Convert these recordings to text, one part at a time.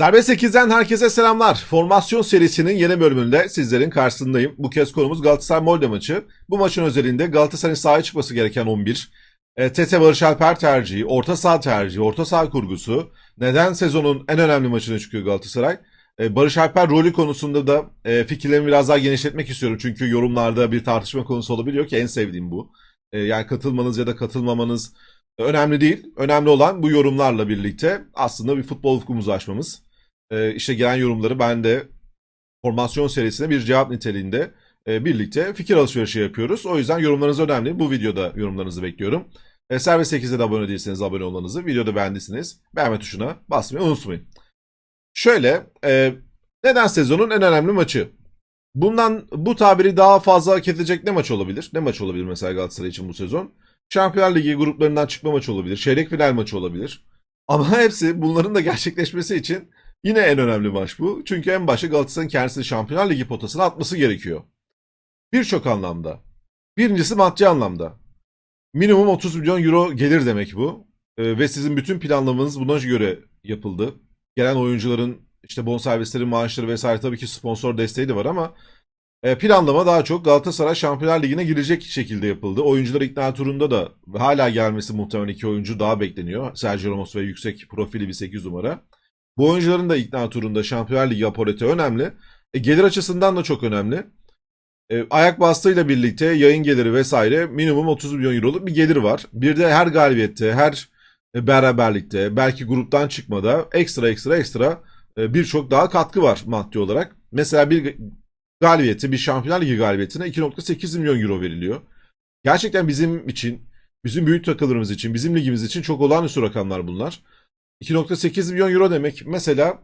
Serbest 8'den herkese selamlar. Formasyon serisinin yeni bölümünde sizlerin karşısındayım. Bu kez konumuz Galatasaray Molde maçı. Bu maçın özelinde Galatasaray'ın sahaya çıkması gereken 11, e, Tete Barış Alper tercihi, orta saha tercihi, orta saha kurgusu, neden sezonun en önemli maçına çıkıyor Galatasaray? E, Barış Alper rolü konusunda da e, fikirlerimi biraz daha genişletmek istiyorum. Çünkü yorumlarda bir tartışma konusu olabiliyor ki en sevdiğim bu. Yani katılmanız ya da katılmamanız önemli değil. Önemli olan bu yorumlarla birlikte aslında bir futbol ufkumuzu açmamız. E, işte gelen yorumları ben de formasyon serisine bir cevap niteliğinde e, birlikte fikir alışverişi yapıyoruz. O yüzden yorumlarınız önemli. Bu videoda yorumlarınızı bekliyorum. E, Servis 8'de de abone değilseniz abone olmanızı, videoda beğendiyseniz beğenme tuşuna basmayı unutmayın. Şöyle, e, neden sezonun en önemli maçı? Bundan bu tabiri daha fazla hak edecek ne maç olabilir? Ne maç olabilir mesela Galatasaray için bu sezon? Şampiyonlar Ligi gruplarından çıkma maçı olabilir, çeyrek final maçı olabilir. Ama hepsi bunların da gerçekleşmesi için yine en önemli maç bu. Çünkü en başta Galatasaray'ın kendisini Şampiyonlar Ligi potasına atması gerekiyor. Birçok anlamda. Birincisi maddi anlamda. Minimum 30 milyon euro gelir demek bu. Ee, ve sizin bütün planlamanız buna göre yapıldı. Gelen oyuncuların işte bonservisleri, maaşları vesaire tabii ki sponsor desteği de var ama e, planlama daha çok Galatasaray Şampiyonlar Ligi'ne girecek şekilde yapıldı. Oyuncular ikna turunda da hala gelmesi muhtemelen iki oyuncu daha bekleniyor. Sergio Ramos ve yüksek profili bir 8 numara. Bu oyuncuların da ikna turunda Şampiyonlar Ligi aporeti önemli. E, gelir açısından da çok önemli. E, ayak bastığıyla birlikte yayın geliri vesaire minimum 30 milyon euroluk bir gelir var. Bir de her galibiyette, her e, beraberlikte, belki gruptan çıkmada ekstra ekstra ekstra e, birçok daha katkı var maddi olarak. Mesela bir galibiyeti, bir Şampiyonlar Ligi galibiyetine 2.8 milyon euro veriliyor. Gerçekten bizim için, bizim büyük takılarımız için, bizim ligimiz için çok olağanüstü rakamlar bunlar. 2.8 milyon euro demek mesela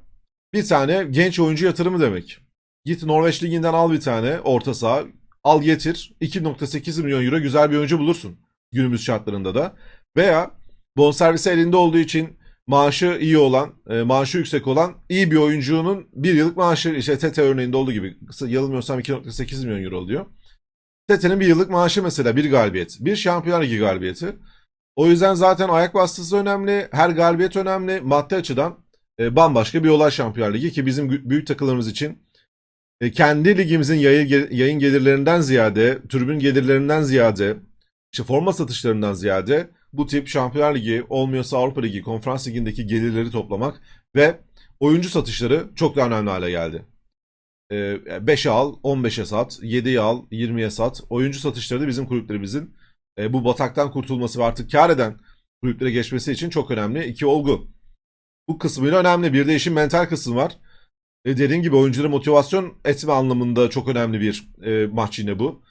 bir tane genç oyuncu yatırımı demek. Git Norveç Ligi'nden al bir tane orta saha, al getir 2.8 milyon euro güzel bir oyuncu bulursun günümüz şartlarında da. Veya bonservisi elinde olduğu için maaşı iyi olan, e, maaşı yüksek olan iyi bir oyuncunun bir yıllık maaşı işte Tete örneğinde olduğu gibi yanılmıyorsam 2.8 milyon euro oluyor. Tete'nin bir yıllık maaşı mesela bir galibiyet, bir Şampiyonlar Ligi galibiyeti. O yüzden zaten ayak bastısı önemli, her galibiyet önemli. Maddi açıdan e, bambaşka bir olay Şampiyonlar Ligi ki bizim büyük takılarımız için e, kendi ligimizin yayı- yayın gelirlerinden ziyade, tribün gelirlerinden ziyade, işte forma satışlarından ziyade bu tip Şampiyonlar Ligi olmuyorsa Avrupa Ligi, Konferans Ligi'ndeki gelirleri toplamak ve oyuncu satışları çok daha önemli hale geldi. 5'e al, 15'e sat, 7'ye al, 20'ye sat. Oyuncu satışları da bizim kulüplerimizin e, bu bataktan kurtulması ve artık kar eden kulüplere geçmesi için çok önemli. İki olgu. Bu kısmıyla önemli. Bir de işin mental kısmı var. E, dediğim gibi oyuncuları motivasyon etme anlamında çok önemli bir e, maç yine bu.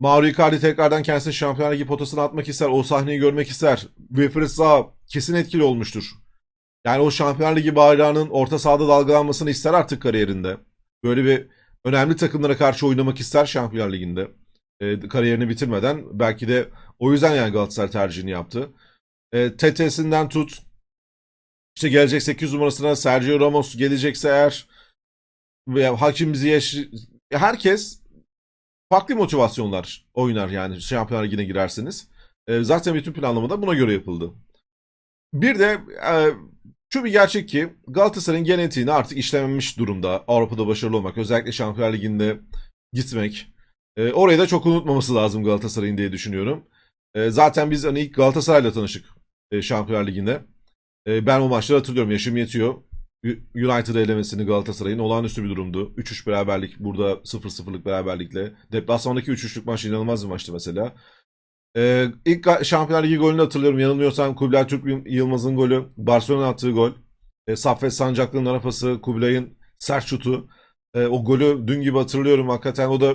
Mauro Icardi tekrardan kendisini Şampiyonlar Ligi potasına atmak ister. O sahneyi görmek ister. Wilfried Zaha kesin etkili olmuştur. Yani o Şampiyonlar Ligi bayrağının orta sahada dalgalanmasını ister artık kariyerinde. Böyle bir önemli takımlara karşı oynamak ister Şampiyonlar Ligi'nde. E, kariyerini bitirmeden. Belki de o yüzden yani Galatasaray tercihini yaptı. E, TT'sinden tut. İşte gelecek 8 numarasına Sergio Ramos gelecekse eğer veya Hakim Ziyech herkes farklı motivasyonlar oynar yani Şampiyonlar Ligi'ne girerseniz. E, zaten bütün planlama da buna göre yapıldı. Bir de e, şu bir gerçek ki Galatasaray'ın genetiğini artık işlememiş durumda. Avrupa'da başarılı olmak, özellikle Şampiyonlar Ligi'nde gitmek. E, orayı da çok unutmaması lazım Galatasaray'ın diye düşünüyorum. E, zaten biz hani ilk Galatasaray'la tanıştık e, Şampiyonlar Ligi'nde. E, ben o maçları hatırlıyorum. Yaşım yetiyor. United elemesini Galatasaray'ın olağanüstü bir durumdu. 3-3 beraberlik burada 0-0'lık beraberlikle. Deplasmandaki 3-3'lük maç inanılmaz bir maçtı mesela. Ee, ilk Şampiyonlar Ligi golünü hatırlıyorum. Yanılmıyorsam Kubilay Türk Yılmaz'ın golü. Barcelona attığı gol. E, Saffet Sancaklı'nın ara pası. Kubilay'ın sert şutu. E, o golü dün gibi hatırlıyorum. Hakikaten o da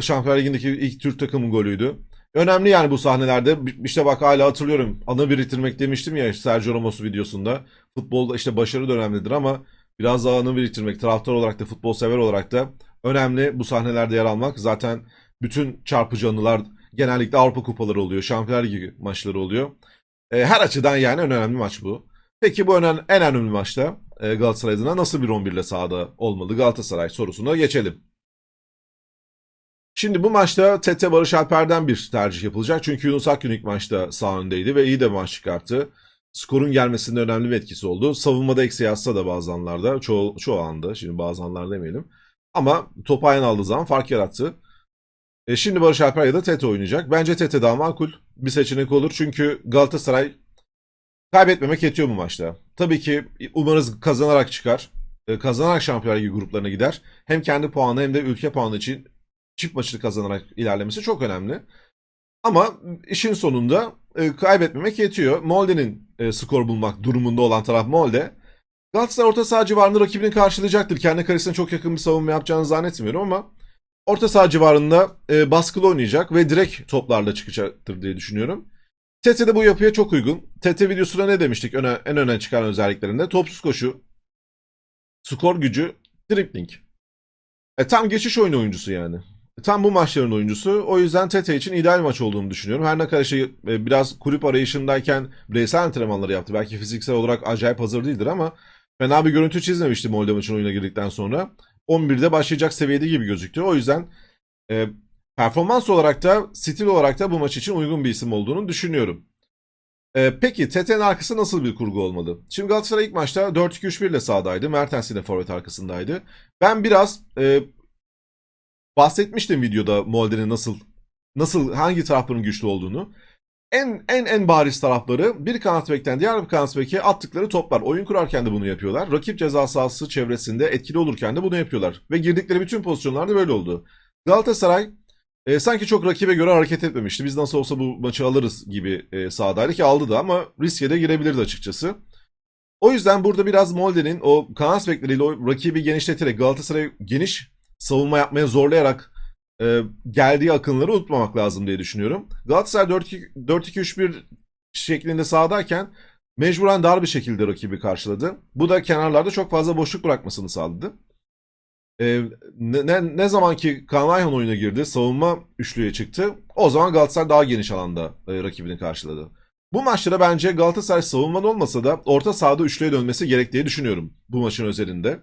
Şampiyonlar Ligi'ndeki ilk Türk takımın golüydü. Önemli yani bu sahnelerde. İşte bak hala hatırlıyorum. Anı biriktirmek demiştim ya Sergio Ramos videosunda. Futbolda işte başarı da önemlidir ama biraz daha anı biriktirmek, taraftar olarak da futbol sever olarak da önemli bu sahnelerde yer almak. Zaten bütün çarpıcı anılar genellikle Avrupa kupaları oluyor, Şampiyonlar Ligi maçları oluyor. E, her açıdan yani en önemli maç bu. Peki bu önemli, en önemli maçta e, Galatasaray adına nasıl bir 11 ile sahada olmalı Galatasaray sorusuna geçelim. Şimdi bu maçta Tete Barış Alper'den bir tercih yapılacak. Çünkü Yunus Akgün ilk maçta sağ öndeydi ve iyi de maç çıkarttı. skorun gelmesinde önemli bir etkisi oldu. Savunmada eksi yazsa da bazı anlarda, çoğu, çoğu anda, şimdi bazı anlar demeyelim. Ama topu ayağına aldığı zaman fark yarattı. E, şimdi Barış Alper ya da Tete oynayacak. Bence Tete daha makul bir seçenek olur. Çünkü Galatasaray kaybetmemek yetiyor bu maçta. Tabii ki umarız kazanarak çıkar. E, kazanarak Şampiyonlar Ligi gruplarına gider. Hem kendi puanı hem de ülke puanı için çift maçını kazanarak ilerlemesi çok önemli. Ama işin sonunda e, kaybetmemek yetiyor. Molde'nin e, skor bulmak durumunda olan taraf Molde. Galatasaray orta saha civarında rakibini karşılayacaktır. Kendi kalesine çok yakın bir savunma yapacağını zannetmiyorum ama orta saha civarında e, baskılı oynayacak ve direkt toplarla çıkacaktır diye düşünüyorum. Tete de bu yapıya çok uygun. Tete videosunda ne demiştik öne, en öne çıkan özelliklerinde? Topsuz koşu, skor gücü, dribbling. E, tam geçiş oyunu oyuncusu yani. Tam bu maçların oyuncusu. O yüzden Tete için ideal maç olduğunu düşünüyorum. Her ne kadar şey, e, biraz kulüp arayışındayken bireysel antrenmanları yaptı. Belki fiziksel olarak acayip hazır değildir ama fena bir görüntü çizmemişti Molde maçın oyuna girdikten sonra. 11'de başlayacak seviyede gibi gözüktü. O yüzden e, performans olarak da stil olarak da bu maç için uygun bir isim olduğunu düşünüyorum. E, peki Tete'nin arkası nasıl bir kurgu olmalı? Şimdi Galatasaray ilk maçta 4-2-3-1 ile sahadaydı. Mertens yine forvet arkasındaydı. Ben biraz e, bahsetmiştim videoda Molde'nin nasıl nasıl hangi tarafların güçlü olduğunu. En en en bariz tarafları bir kanat bekten diğer bir kanat beke attıkları toplar. Oyun kurarken de bunu yapıyorlar. Rakip ceza sahası çevresinde etkili olurken de bunu yapıyorlar. Ve girdikleri bütün pozisyonlarda böyle oldu. Galatasaray e, sanki çok rakibe göre hareket etmemişti. Biz nasıl olsa bu maçı alırız gibi e, sahadaydı ki aldı da ama riske de girebilirdi açıkçası. O yüzden burada biraz Molde'nin o kanat bekleriyle o rakibi genişleterek Galatasaray'ı geniş savunma yapmaya zorlayarak e, geldiği akınları unutmamak lazım diye düşünüyorum. Galatasaray 4-2-3-1 şeklinde sahadayken mecburen dar bir şekilde rakibi karşıladı. Bu da kenarlarda çok fazla boşluk bırakmasını sağladı. E, ne, ne, ne zaman ki Kaan Ayhan oyuna girdi, savunma üçlüye çıktı. O zaman Galatasaray daha geniş alanda e, rakibini karşıladı. Bu maçta da bence Galatasaray savunmada olmasa da orta sahada üçlüye dönmesi gerek diye düşünüyorum bu maçın özelinde.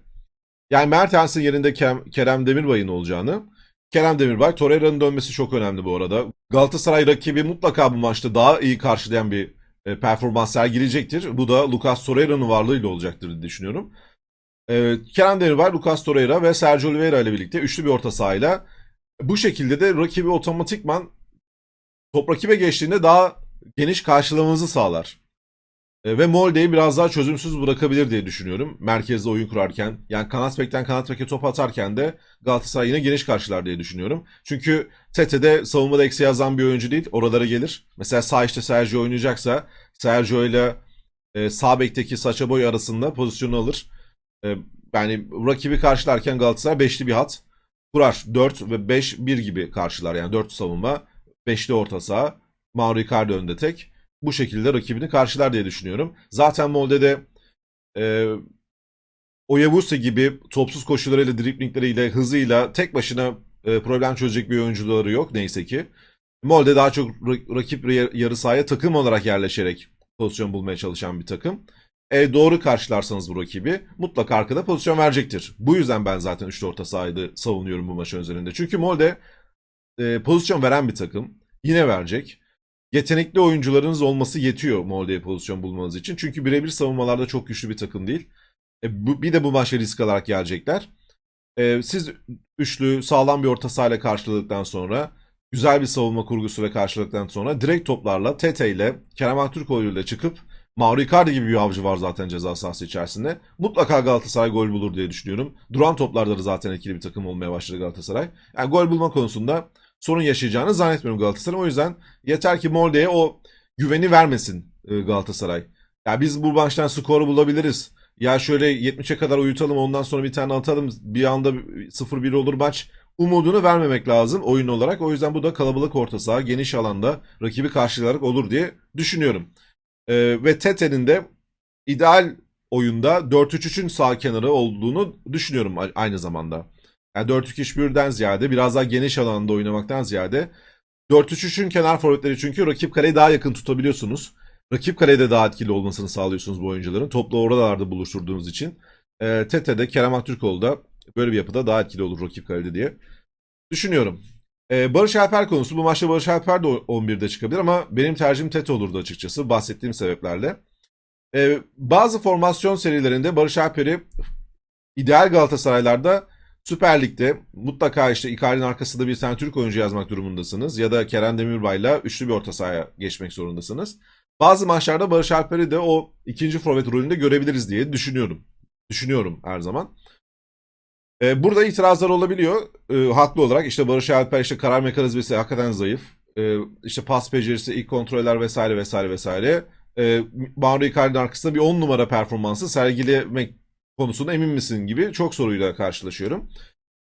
Yani Mertens'in yerinde Kerem, Kerem Demirbay'ın olacağını. Kerem Demirbay, Torreira'nın dönmesi çok önemli bu arada. Galatasaray rakibi mutlaka bu maçta daha iyi karşılayan bir e, performans sergileyecektir. Bu da Lucas Torreira'nın varlığıyla olacaktır diye düşünüyorum. E, Kerem Demirbay, Lucas Torreira ve Sergio Oliveira ile birlikte üçlü bir orta sahayla bu şekilde de rakibi otomatikman top rakibe geçtiğinde daha geniş karşılamanızı sağlar. E, Ve Molde'yi biraz daha çözümsüz bırakabilir diye düşünüyorum. Merkezde oyun kurarken. Yani kanat bekten kanat beke top atarken de Galatasaray yine geniş karşılar diye düşünüyorum. Çünkü Tete'de savunmada eksi yazan bir oyuncu değil. Oralara gelir. Mesela sağ işte Sergio oynayacaksa Sergio ile e, sağ bekteki Saça Boy arasında pozisyonu alır. E, yani rakibi karşılarken Galatasaray beşli bir hat kurar. 4 ve 5 1 gibi karşılar. Yani 4 savunma, 5'li orta saha, Mauro Icardi önde tek bu şekilde rakibini karşılar diye düşünüyorum. Zaten Molde'de e, Oyabuse gibi topsuz koşularıyla, driblingleriyle, hızıyla tek başına e, problem çözecek bir oyuncuları yok neyse ki. Molde daha çok ra- rakip yarı sahaya takım olarak yerleşerek pozisyon bulmaya çalışan bir takım. E, doğru karşılarsanız bu rakibi mutlaka arkada pozisyon verecektir. Bu yüzden ben zaten üçlü orta sahayı savunuyorum bu maçın üzerinde. Çünkü Molde e, pozisyon veren bir takım. Yine verecek yetenekli oyuncularınız olması yetiyor Molde'ye pozisyon bulmanız için. Çünkü birebir savunmalarda çok güçlü bir takım değil. E, bu, bir de bu maçta risk alarak gelecekler. E, siz üçlü sağlam bir orta sahayla karşıladıktan sonra güzel bir savunma kurgusu ve karşıladıktan sonra direkt toplarla Tete ile Kerem Aktürkoğlu ile çıkıp Mauro Icardi gibi bir avcı var zaten ceza sahası içerisinde. Mutlaka Galatasaray gol bulur diye düşünüyorum. Duran toplarda da zaten etkili bir takım olmaya başladı Galatasaray. Yani gol bulma konusunda sorun yaşayacağını zannetmiyorum Galatasaray'ın. O yüzden yeter ki Molde'ye o güveni vermesin e, Galatasaray. Ya biz bu maçtan skoru bulabiliriz. Ya şöyle 70'e kadar uyutalım ondan sonra bir tane atalım bir anda 0-1 olur maç umudunu vermemek lazım oyun olarak. O yüzden bu da kalabalık orta saha geniş alanda rakibi karşılayarak olur diye düşünüyorum. E, ve Tete'nin de ideal oyunda 4-3-3'ün sağ kenarı olduğunu düşünüyorum aynı zamanda. Yani 4-2-3-1'den ziyade biraz daha geniş alanda oynamaktan ziyade 4-3-3'ün kenar forvetleri çünkü rakip kaleyi daha yakın tutabiliyorsunuz. Rakip kalede daha etkili olmasını sağlıyorsunuz bu oyuncuların. Topla oralarda buluşturduğunuz için. E, Tete'de Kerem Aktürkoğlu da böyle bir yapıda daha etkili olur rakip kalede diye düşünüyorum. E, Barış Alper konusu. Bu maçta Barış Alper de 11'de çıkabilir ama benim tercihim Tete olurdu açıkçası bahsettiğim sebeplerle. Ee, bazı formasyon serilerinde Barış Alper'i ideal Galatasaraylarda Süper Lig'de mutlaka işte Icardi'nin arkasında bir tane Türk oyuncu yazmak durumundasınız. Ya da Kerem Demirbay'la üçlü bir orta sahaya geçmek zorundasınız. Bazı maçlarda Barış Alper'i de o ikinci forvet rolünde görebiliriz diye düşünüyorum. Düşünüyorum her zaman. Ee, burada itirazlar olabiliyor. Ee, haklı olarak işte Barış Alper işte karar mekanizması hakikaten zayıf. Ee, işte pas becerisi, ilk kontroller vesaire vesaire vesaire. Ee, Mauro Icardi'nin arkasında bir 10 numara performansı sergilemek konusunda emin misin gibi çok soruyla karşılaşıyorum.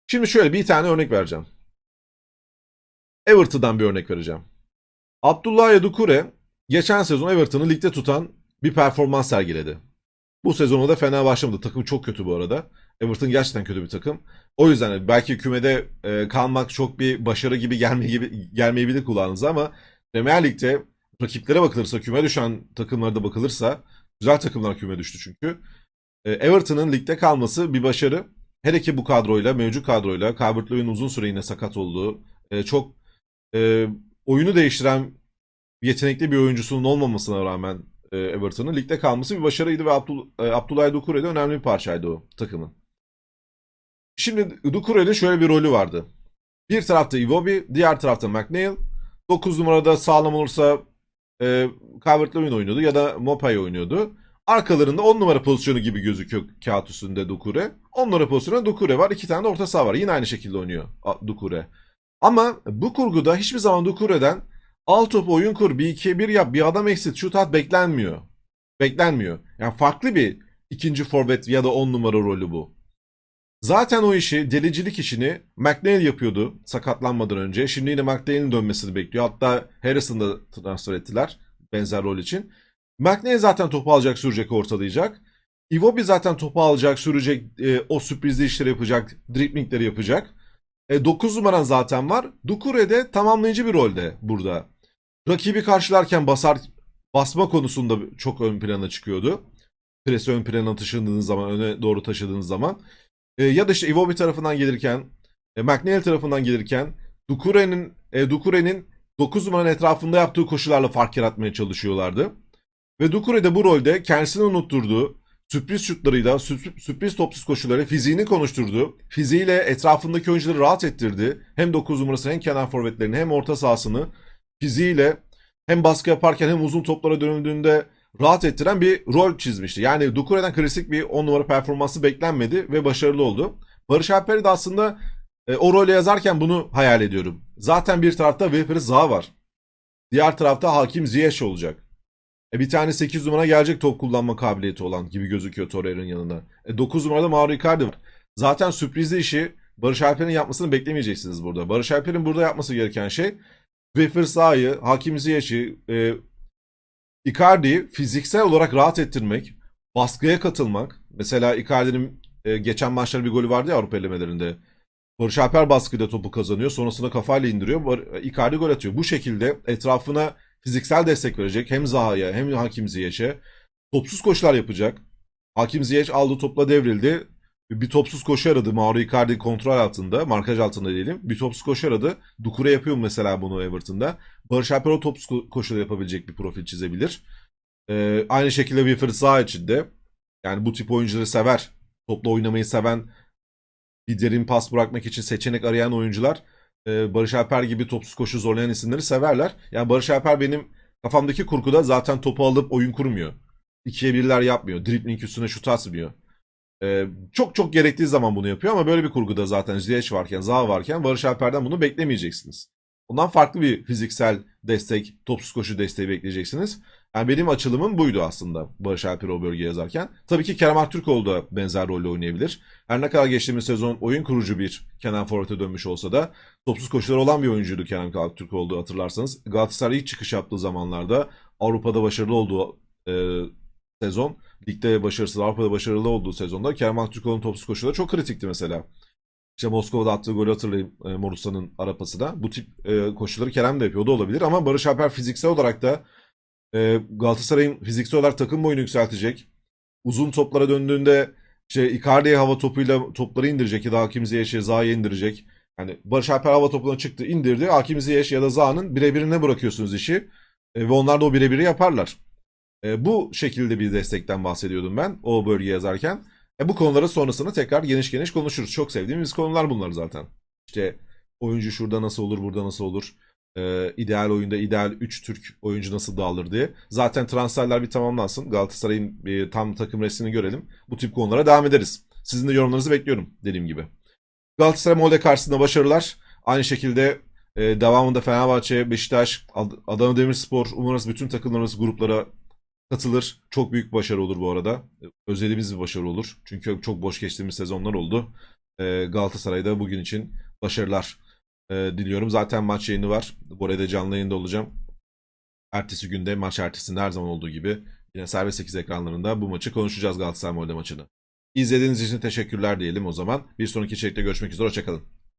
Şimdi şöyle bir tane örnek vereceğim. Everton'dan bir örnek vereceğim. Abdullah Yedukure geçen sezon Everton'ı ligde tutan bir performans sergiledi. Bu sezonu da fena başlamadı. Takım çok kötü bu arada. Everton gerçekten kötü bir takım. O yüzden belki kümede e, kalmak çok bir başarı gibi, gelme gibi gelmeyebilir kulağınıza ama Premier Lig'de rakiplere bakılırsa, küme düşen takımlara da bakılırsa güzel takımlar küme düştü çünkü. E, Everton'ın ligde kalması bir başarı. Hele ki bu kadroyla, mevcut kadroyla, Calvert-Lewin uzun süre yine sakat olduğu, e, çok e, oyunu değiştiren yetenekli bir oyuncusunun olmamasına rağmen e, Everton'ın ligde kalması bir başarıydı ve Abdul, e, Abdullah Doucouré de önemli bir parçaydı o takımın. Şimdi Doucouré'nin şöyle bir rolü vardı. Bir tarafta Iwobi, diğer tarafta McNeil. 9 numarada sağlam olursa e, Calvert-Lewin oynuyordu ya da Mopay oynuyordu. Arkalarında 10 numara pozisyonu gibi gözüküyor kağıt üstünde Doucouré. 10 numara pozisyonunda Doucouré var. 2 tane de orta saha var. Yine aynı şekilde oynuyor Doucouré. Ama bu kurguda hiçbir zaman Doucouré'den al top oyun kur, bir ikiye bir yap, bir adam eksit, şut at beklenmiyor. Beklenmiyor. Yani farklı bir ikinci forvet ya da 10 numara rolü bu. Zaten o işi, delicilik işini McNeil yapıyordu sakatlanmadan önce. Şimdi yine McNeil'in dönmesini bekliyor. Hatta Harrison'ı da transfer ettiler benzer rol için. McNeil zaten topu alacak, sürecek, ortalayacak. Iwobi zaten topu alacak, sürecek, e, o sürprizli işleri yapacak, driplingleri yapacak. E, 9 numaran zaten var. Doucouré de tamamlayıcı bir rolde burada. Rakibi karşılarken basar basma konusunda çok ön plana çıkıyordu. Presi ön plana taşıdığınız zaman, öne doğru taşıdığınız zaman. E, ya da işte Iwobi tarafından gelirken, e, McNeil tarafından gelirken Doucouré'nin e, Doucouré'nin 9 numaranın etrafında yaptığı koşularla fark yaratmaya çalışıyorlardı. Ve Doucouré de bu rolde kendisini unutturduğu, sürpriz şutlarıyla, sürp- sürpriz topsuz koşuları, fiziğini konuşturdu. Fiziğiyle etrafındaki oyuncuları rahat ettirdi. Hem 9 numarası hem kenar forvetlerini hem orta sahasını fiziğiyle hem baskı yaparken hem uzun toplara dönüldüğünde rahat ettiren bir rol çizmişti. Yani Doucouré'den klasik bir 10 numara performansı beklenmedi ve başarılı oldu. Barış Alper'i de aslında e, o role yazarken bunu hayal ediyorum. Zaten bir tarafta Wilfried Zaha var. Diğer tarafta Hakim Ziyech olacak. E bir tane 8 numara gelecek top kullanma kabiliyeti olan gibi gözüküyor Torreira'nın yanına. E 9 numarada Mauro Icardi var. Zaten sürprizli işi Barış Alper'in yapmasını beklemeyeceksiniz burada. Barış Alper'in burada yapması gereken şey Wilfried Zaha'yı, Hakim Ziyech'i, e, Icardi'yi fiziksel olarak rahat ettirmek, baskıya katılmak. Mesela Icardi'nin e, geçen maçlarda bir golü vardı ya Avrupa elemelerinde. Barış Alper baskıyla topu kazanıyor. Sonrasında kafayla indiriyor. Icardi gol atıyor. Bu şekilde etrafına fiziksel destek verecek. Hem Zaha'ya hem Hakim Ziyech'e. Topsuz koşular yapacak. Hakim Ziyech aldı topla devrildi. Bir topsuz koşu aradı. Mauro Icardi kontrol altında. Markaj altında diyelim. Bir topsuz koşu aradı. Dukure yapıyor mesela bunu Everton'da. Barış Alper o topsuz ko- koşuları yapabilecek bir profil çizebilir. Ee, aynı şekilde Wilfried Zaha için de. Yani bu tip oyuncuları sever. Topla oynamayı seven, bir derin pas bırakmak için seçenek arayan oyuncular e, Barış Alper gibi topsuz koşu zorlayan isimleri severler. Yani Barış Alper benim kafamdaki kurguda zaten topu alıp oyun kurmuyor. İkiye birler yapmıyor. Dribbling üstüne şut atmıyor. E, çok çok gerektiği zaman bunu yapıyor ama böyle bir kurguda zaten Ziyech varken, Zaha varken Barış Alper'den bunu beklemeyeceksiniz. Ondan farklı bir fiziksel destek, topsuz koşu desteği bekleyeceksiniz. Yani benim açılımım buydu aslında Barış Alper o bölgeye yazarken. Tabii ki Kerem Aktürkoğlu da benzer rolle oynayabilir. Her ne kadar geçtiğimiz sezon oyun kurucu bir Kenan Forvet'e dönmüş olsa da topsuz koşuları olan bir oyuncuydu Kerem Aktürkoğlu hatırlarsanız. Galatasaray ilk çıkış yaptığı zamanlarda Avrupa'da başarılı olduğu e, sezon, ligde başarısız, Avrupa'da başarılı olduğu sezonda Kerem Aktürkoğlu'nun topsuz koşuları çok kritikti mesela. İşte Moskova'da attığı golü hatırlayın e, Morusan'ın arapası Bu tip e, koşuları Kerem de yapıyor. Da olabilir ama Barış Alper fiziksel olarak da e, Galatasaray'ın fiziksel olarak takım boyunu yükseltecek. Uzun toplara döndüğünde işte Icardi'ye hava topuyla topları indirecek ya da Hakim Ziyech'e Zaha'ya indirecek. Yani Barış Alper hava topuna çıktı indirdi. Hakim Ziyech ya da Zaha'nın birebirine bırakıyorsunuz işi. E, ve onlar da o birebiri yaparlar. E, bu şekilde bir destekten bahsediyordum ben o bölge yazarken. E, bu konuları sonrasında tekrar geniş geniş konuşuruz. Çok sevdiğimiz konular bunlar zaten. İşte oyuncu şurada nasıl olur, burada nasıl olur? Ee, ideal oyunda ideal 3 Türk oyuncu nasıl dağılır diye. Zaten transferler bir tamamlansın. Galatasaray'ın e, tam takım resmini görelim. Bu tip konulara devam ederiz. Sizin de yorumlarınızı bekliyorum dediğim gibi. Galatasaray Molde karşısında başarılar. Aynı şekilde e, devamında Fenerbahçe, Beşiktaş, Ad- Adana Demirspor, umarız bütün takımlarımız gruplara katılır. Çok büyük başarı olur bu arada. Özlediğimiz bir başarı olur. Çünkü çok boş geçtiğimiz sezonlar oldu. E, Galatasaray'da bugün için başarılar e, diliyorum. Zaten maç yayını var. Bu arada canlı yayında olacağım. Ertesi günde maç ertesinde her zaman olduğu gibi yine Serbest 8 ekranlarında bu maçı konuşacağız Galatasaray Molde maçını. İzlediğiniz için teşekkürler diyelim o zaman. Bir sonraki içerikte görüşmek üzere. Hoşçakalın.